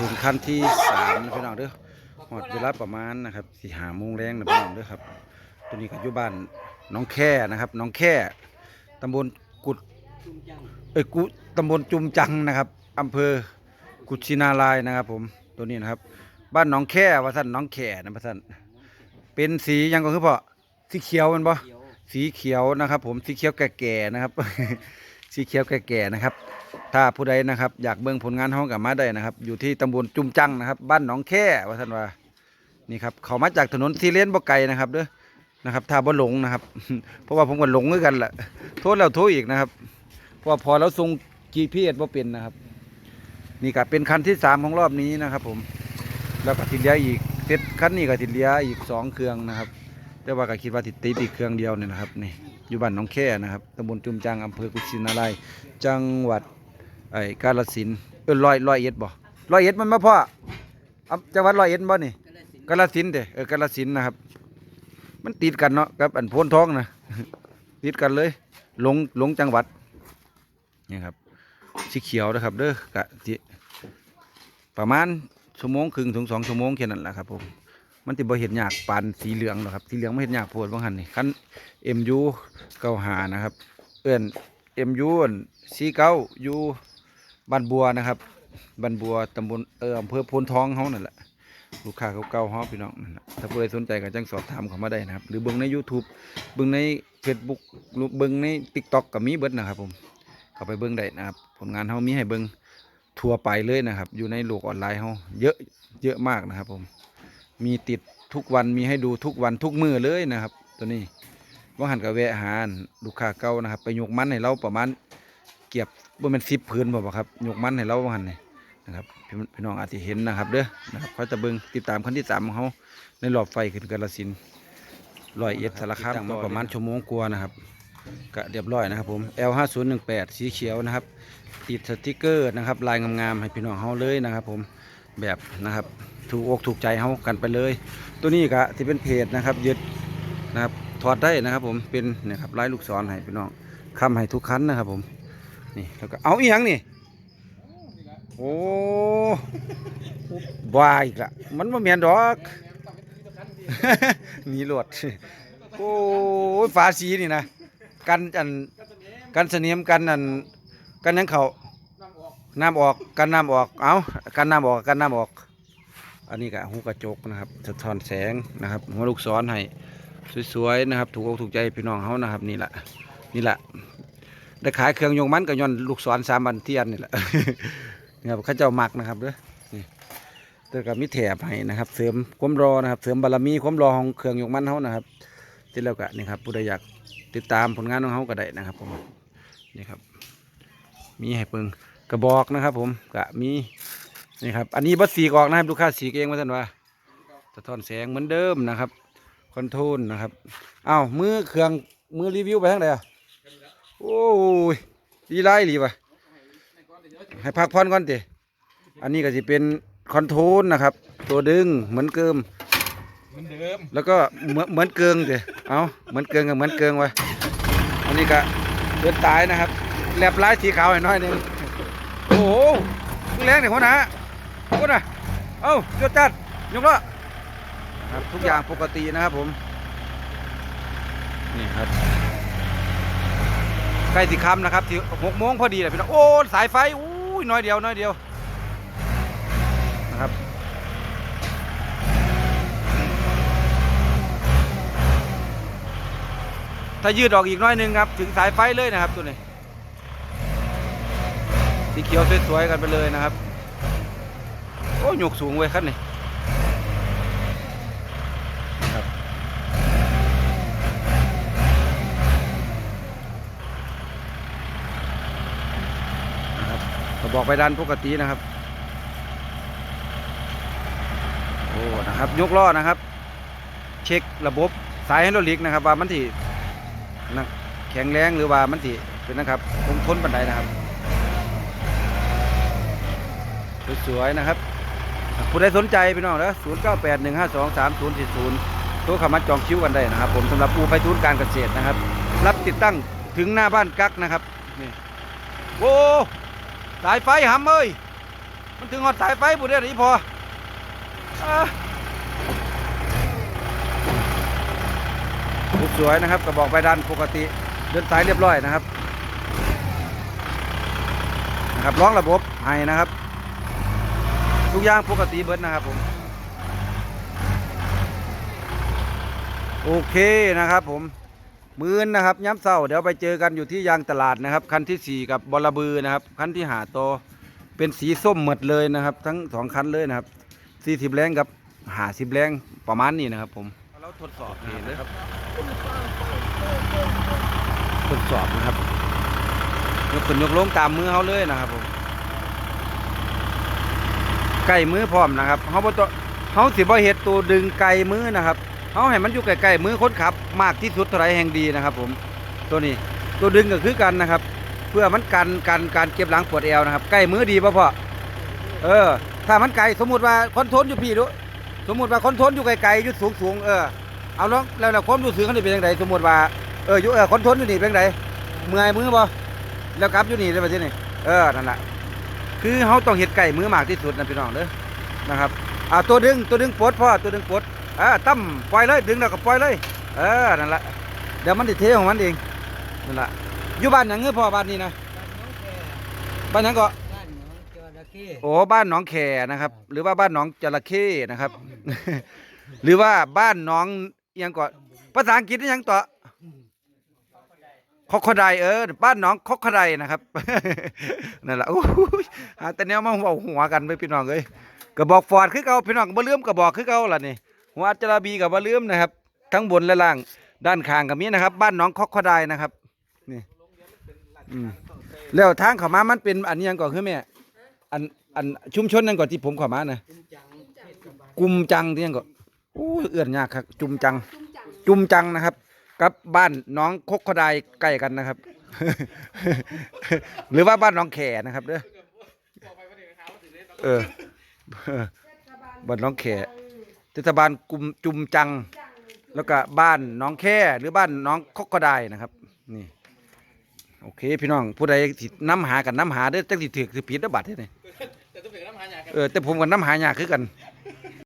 ถึงขั้นที่สามนะพี่น้องเด้อหอดเวลาประมาณนะครับสี่หาโมงแรงนะพี่น้องเด้อครับ ตัวนี้ก็อยู่บ้านน้องแค่นะครับน้องแค่ตำบลกุดเอ้ยกุตำบลจุมจังนะครับอำเภอกุชินารายนะครับ ผมตัวนี้นะครับ บ้านน้องแค่ว่าท่านน้องแค่นะพระท่านเป็นสียังก็คือพอสีเขียวมันบ่สีเขียวนะครับ ผมสีเขียวแก่ๆนะครับ สีเขียวแก่ๆนะครับ ถ้าผู้ใดนะครับ อยากเบิ่งผลงานห้องกับมาได้นะครับ อยู่ที่ตำบลจุมจังนะครับ บ้านหนองแค่ว่าท่านว่านี่ครับเขามาจากถนนซีเลนบ่ไกลนะครับเด้อนะครับถ้าบ่หลงนะครับ เพราะว่าผมก็หลงด้วยกันแหละโทษแล้วโทษอีกนะครับ เพราะว่าพอแล้วทรง GPS บ่เป็นนะครับ นี่ก็เป็นคันที่สามของรอบนี้นะครับ ผมแล้วก็ติดเลียอีกเซตคันนี้ก็ติดเลียอีกสองเครื่องนะครับแต่ว่าก็คิดว่าติดติดอีกเครื่องเดียวเนี่ยนะครับนี่อยู่บ้านหนองแค่นะครับตำบลจุมจังอำเภอกุชินารายจังหวัด ไอ้กาฬสินธุ์เออร้อยร้อยเอ็ดบ่ร้อยเอ็ดมันมาพ่ออำจังหวัดร้อยเอ็ดบ่นี่ก็เลยสินกาฬสินธุ์เด้เออกาฬสินธุ์นะครับ มันติดกันเนาะกับอันโพนท้องนะ ติดกันเลยหลงหลงจังหวัดนี่ครับสีเขียวนะครับ เด้อกะสิประมาณชั่วโมงครึ่งถึงสองชั่วโมงแค่นั้นแหละครับผมมันติบ่เห็นยากปานสีเหลืองหรอกครับสีเหลืองไม่เห็นยากโพดบางหันนี่คันเอ็มยูเก้าหานะครับ เอื้อนเอ็มยูสีเก้ายู บันบัวนะครับบันบัวตำบลเอออำเภอโพนทองเฮานั่นแหละลูกค้าเก่าๆเฮาพี่น้องนั่นแหละถ้าผู้ใดสนใจก็จังสอบถามเขามาได้นะครับ หรือเบิ่งใน YouTube เบิ่งใน Facebook หรือเบิ่งใน TikTok ก็มีเบิดนะครับ ผมเข้าไปเบิ่งได้นะครับผลงานเฮามีให้เบิ่งทั่วไปเลยนะครับ อยู่ในโลกออนไลน์เฮาเยอะเยอะมากนะครับ ผมมีติดทุกวันมีให้ดูทุกวันทุกมือเลยนะครับ ตัวนี้ว่าหันกับแวะหานลูกค้าเก่านะครับ ไปยกมันให้เราประมาณ เก็บว่ามันสิบพื้นบ่บ่ครับยกมันให้เราว่าหันนี่นะครับพี่พี่น้องอาจจะเห็นนะครับเด้อนะครับเขาจะเบิ่งติดตามขั้นที่สามของเขาในรอบไฟขึ้นกาลสินธุ์ร้อยเอ็ดสารคามมาประมาณชั่วโมงกว่านะครับก็เรียบร้อยนะครับผม L 5 0 1 8 สีเขียวนะครับ ติดสติกเกอร์นะครับ ลายงามๆให้พี่น้องเขาเลยนะครับ ผมแบบนะครับถูกอกถูกใจเขากันไปเลย ตัวนี้ก็ที่เป็นเพจนะครับยึดนะครับถอดได้นะครับ ผมเป็นเนะครับลายลูกศรให้พี่น้องคำให้ทุกคันนะครับผม นี่แล้วก็เอาอีหยังนี่โอ้บายอีกละมันมาเมียนดอกมีหลวดโอ้ยฝาสีนี่นะกันอันกันเสนียมกันอันกันยังเขาน้ำออกกันน้ำออกเอากันน้ำออกกันน้ำออก อันนี้ก็หูกระจกนะครับสะท้อนแสงนะครับหัวลูกศรให้สวยๆนะครับ ถูกอกถูกใจพี่น้องเขานะครับ นี่แหละนี่แหละ ได้ขายเครื่องยงมันกับย้อนลูกศรสามบันเทียนนี่แหละนี่ครับเข้าเจ้ามักนะครับเด้อนี่แต่ก็มีแถบให้นะครับ เสริมความรอนะครับ เสริมบารมีความรอของเครื่องยงมันเขานะครับที่แล้วก็นี่ครับผู้ใดอยากติดตามผลงานของเขาก็ได้นะครับผมนี่ครับ มีให้เปิงกระบอกนะครับ ผมก็มีนี่ครับ อันนี้บัสสีกออกนะครับลูกค้าสีเองว่าท่านว่าสะท้อนแสงเหมือนเดิมนะครับ คอนโทรลนะครับ อ้าวมือเครื่องมือรีวิวไปทางไหนอะ โอ้ยดีไล่ดีป่ะให้พักผ่อนก่อนติอันนี้ก็จะเป็นคอนโทรลนะครับ ตัวดึงเหมือนเกิมเหมือนเดิมแล้วก็เหมือนเหมือนเกิงติเอาเหมือนเกิงกับเหมือนเกิงไว้อันนี้ก็เดินตายนะครับแลบลายสีขาวให้น้อยหนึงโอ้โหแรงเนี่ยคนนะคนนะเอ้าจดจัดยกละครับทุกอย่างปกตินะครับผม นี่ครับ ใกล้สิคำนะครับที่หกโมงพอดีเลยพี่น้องโอ้สายไฟอู้ยน้อยเดียวน้อยเดียวนะครับถ้ายืดออกอีกน้อยนึงครับ ถึงสายไฟเลยนะครับตัวนี้สีเขียวสวยๆกันไปเลยนะครับ โอ้ยกสูงเว้ยขั้นนี้นะครับนะครับก็ บอกไปดันปกตินะครับ โอ้ นะครับ ยกล้อนะครับ เช็คระบบสายไฮดรอลิกนะครับ ว่ามันที่แข็งแรงหรือว่ามันที่เป็นนะครับคงทนปันไดนะครับ สวยๆนะครับผู้ใดสนใจพี่น้องนะศูนย์เก้าแปดหนึ่งห้าสองสามศูนย์สี่ศูนย์โทรเข้ามาจองคิวกันได้นะครับ ผมสำหรับปูไฟทุนการเกษตรนะครับ รับติดตั้งถึงหน้าบ้านกักนะครับนี่โอ้ สายไฟหำเอ้ยมันถึงหอดสายไฟบุเรียนี่พอรูปสวยนะครับกระบอกไปดันปกติเดินสายเรียบร้อยนะครับนะครับร้องระบบให้นะครับ ทุกอย่างปกติเบิดนะครับผมโอเคนะครับผม มือนนะครับย้ำเศร้าเดี๋ยวไปเจอกันอยู่ที่ยางตลาดนะครับ คันที่สี่กับบอระบือนะครับ คันที่หาโตวเป็นสีส้มหมดเลยนะครับ ทั้งสองคันเลยนะครับสี่สิบแรงกับหาสิบแรงประมาณนี้นะครับ ผมเราทดสอบเองนะครับ ทดสอบนะครับยกขึ้นยกลงตามมือเขาเลยนะครับผมไก่มือพร้อมนะครับเขาบ่ต้องเขาสิบ่เฮ็ดตัวดึงไก่มือนะครับ เขาให้มันอยู่ใกล้ๆมือคนขับ มากที่สุดเท่าไรแห่งดีนะครับ ผมตัวนี้ตัวดึงก็คือกันนะครับ เพื่อมันกันกันการเก็บหลังปวดเอวนะครับใกล้มือดีป่ะพ่อเออ ถ้ามันไกลสมมุติว่าคอนโทรลอยู่พี่ดูสมมุติว่าคอนโทรลอยู่ไกลๆอยู่สูงๆเออเอาแล้วแล้วแล้วความรู้สึกเขานี่เป็นยังไงสมมุติว่าเอออยู่เออคอนโทรลอยู่นี่เป็นยังไงเมื่อยมือบ่ะแล้วกลับอยู่นี่เลยไปที่นี่เออนั่นแหละคือเขาต้องเห็ดไก่มือมากที่สุดนะพี่น้องเด้อนะครับอ่าตัวดึงตัวดึงปลดพ่อตัวดึงปล ดอ่าตั้มปล่อยเลยดึงแล้วก็ปล่อยเลย เออนั่นแหละเดี๋ยวมันติเทของมันเองนั่นแหละอยู่บ้านหยังเงือพ่อบ้านนี้นะบ้านหยังก็บ้านหนองจระเข้โอ้บ้านหนองแขนะครับ หรือว่าบ้านหนองจระเข้นะครับ หรือว่าบ้านหนองอิหยังก่อนภาษาอังกฤษอิหยังต่อ คอกคอไดเออบ้านหนองคอกคอไดนะครับ นั่นแหละโอ้ยหาแต่แนวมาเอาหัวกันไปพี่น้องเอ้ยกระบอกฟอร์ดคือเก่าพี่น้องบ่ลืมกระบอกคือเก่าล่ะนี่ หัวอัจจาระบีกับบ่ลืมนะครับ ทั้งบนและล่างด้านข้างกับนี้นะครับ บ้านหนองคอกคอไดนะครับนี่อืมแล้วทางเขามามันเป็นอันนี้ยังก่อนคือแม่อันอันชุมชนนั่นก่อนที่ผมเขามานะกุมจังที่ยังก่อนโอ้เอื้อนยากครับ จุมจัง จุมจังนะครับ กับบ้านน้องคกขดายใกล้กันนะครับ หรือว่าบ้านน้องแขนะครับเด้อเออบ้านน้องแขเทศบาลกุมจุมจัง แล้วก็บ้านน้องแค่หรือบ้านน้องคกขดายนะครับ นี่ โอเค พี่น้องผู้ใดสิน้ำหากันน้ำหาเด้อจังสิถือสิผิดเด้อบัดเด้อนี่แต่ต้องเป็นน้ำหาหยากันเออแต่ผมกับน้ำหายากคือกัน